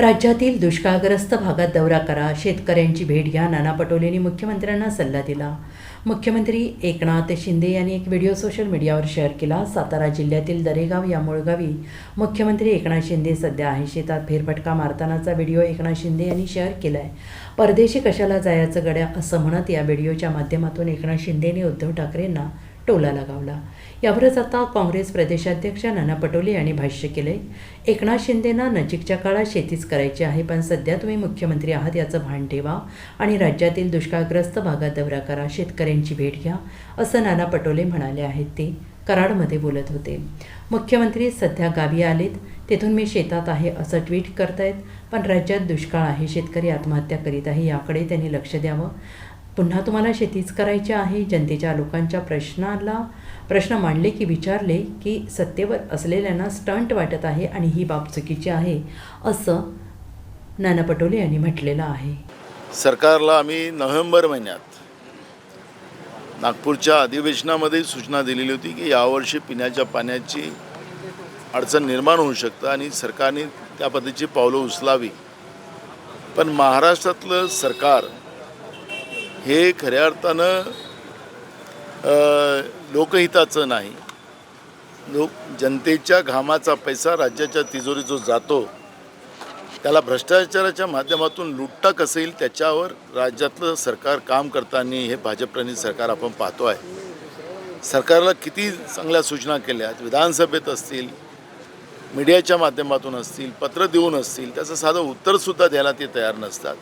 राज्यातील दुष्काळग्रस्त भागात दौरा करा शेतकऱ्यांची भेट घ्या नाना पटोलेंनी मुख्यमंत्र्यांना सल्ला दिला. मुख्यमंत्री एकनाथ शिंदे यांनी एक व्हिडिओ सोशल मीडियावर शेअर केला. सातारा जिल्ह्यातील दरेगाव या मुळगावी मुख्यमंत्री एकनाथ शिंदे सध्या आहे. शेतात फेरफटका मारतानाचा व्हिडिओ एकनाथ शिंदे यांनी शेअर केला आहे परदेशी कशाला जायचं गड्या असं म्हणत या व्हिडिओच्या माध्यमातून एकनाथ शिंदेने उद्धव ठाकरेंना टोला लगावला. यावरच आता काँग्रेस प्रदेशाध्यक्ष नाना पटोले यांनी भाष्य केले एकनाथ शिंदेना नजीकच्या काळात शेतीच करायची आहे पण सध्या तुम्ही मुख्यमंत्री आहात याचं भान ठेवा आणि राज्यातील दुष्काळग्रस्त भागात दौरा करा शेतकऱ्यांची भेट घ्या असं नाना पटोले म्हणाले आहेत ते कराडमध्ये बोलत होते. मुख्यमंत्री सध्या गावी आलेत तेथून मी शेतात आहे असं ट्विट करतायत पण राज्यात दुष्काळ आहे शेतकरी आत्महत्या करीत आहे याकडे त्यांनी लक्ष द्यावं. पुन्हा तुम्हाला शेतीच करायची आहे. जनतेच्या लोकांच्या प्रश्नाला प्रश्न मांडले की विचारले की सत्तेवर असलेल्यांना स्टंट वाटत आहे आणि ही बाब चुकीची आहे असं नाना पटोले यांनी म्हटलेलं आहे. सरकारला आम्ही नोव्हेंबर महिन्यात नागपूरच्या अधिवेशनामध्ये सूचना दिलेली होती की यावर्षी पिण्याच्या पाण्याची अडचण निर्माण होऊ शकतं आणि सरकारने त्या पद्धतीची पावलं उचलावी. पण महाराष्ट्रातलं सरकार हे खऱ्या अर्थानं लोकहिताचं नाही. लोक जनतेच्या घामाचा पैसा राज्याच्या तिजोरी जो जातो त्याला भ्रष्टाचाराच्या माध्यमातून लुटता कसं येईल त्याच्यावर राज्यातलं सरकार काम करताना हे भाजपप्रणित सरकार आपण पाहतो आहे. सरकारला किती चांगल्या सूचना केल्या विधानसभेत असतील मीडियाच्या माध्यमातून असतील पत्र देऊन असतील त्याचं साधं उत्तरसुद्धा द्यायला ते तयार नसतात.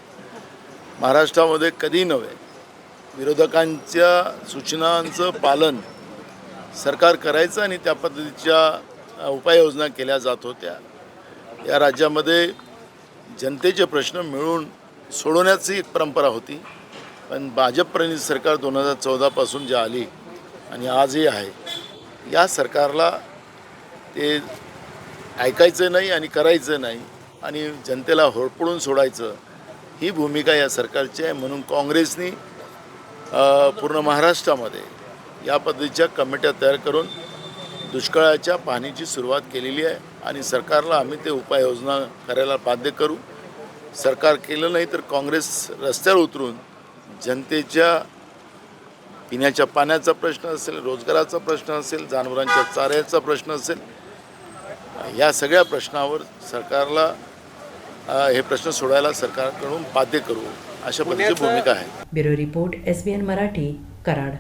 महाराष्ट्रामध्ये कधी नव्हे. विरोधकांच्या सूचनांचं पालन सरकार करायचं आणि त्या पद्धतीच्या उपाययोजना केल्या जात होत्या. या राज्यामध्ये जनतेचे प्रश्न मिळून सोडवण्याची एक परंपरा होती. पण भाजपप्रणित सरकार दोन हजार चौदापासून जे आली आणि आजही आहे या सरकारला ते ऐकायचं नाही आणि करायचं नाही आणि जनतेला होरपळून सोडायचं ही भूमिका या सरकारची आहे. म्हणून काँग्रेसनी पूर्ण महाराष्ट्रामध्ये या पद्धतीच्या कमिट्या तयार करून दुष्काळाच्या पाहणीची सुरुवात केलेली आहे आणि सरकारला आम्ही ते उपाययोजना करायला बाध्य करू. सरकार केलं नाही तर काँग्रेस रस्त्यावर उतरून जनतेच्या पिण्याच्या पाण्याचा प्रश्न असेल रोजगाराचा प्रश्न असेल जनावरांच्या चाऱ्याचा प्रश्न असेल या सगळ्या प्रश्नावर सरकारला हे प्रश्न सोडायला सरकारकडून बाध्य करू अशा पद्धतीची भूमिका आहे. Bureau report N Marathi Karad.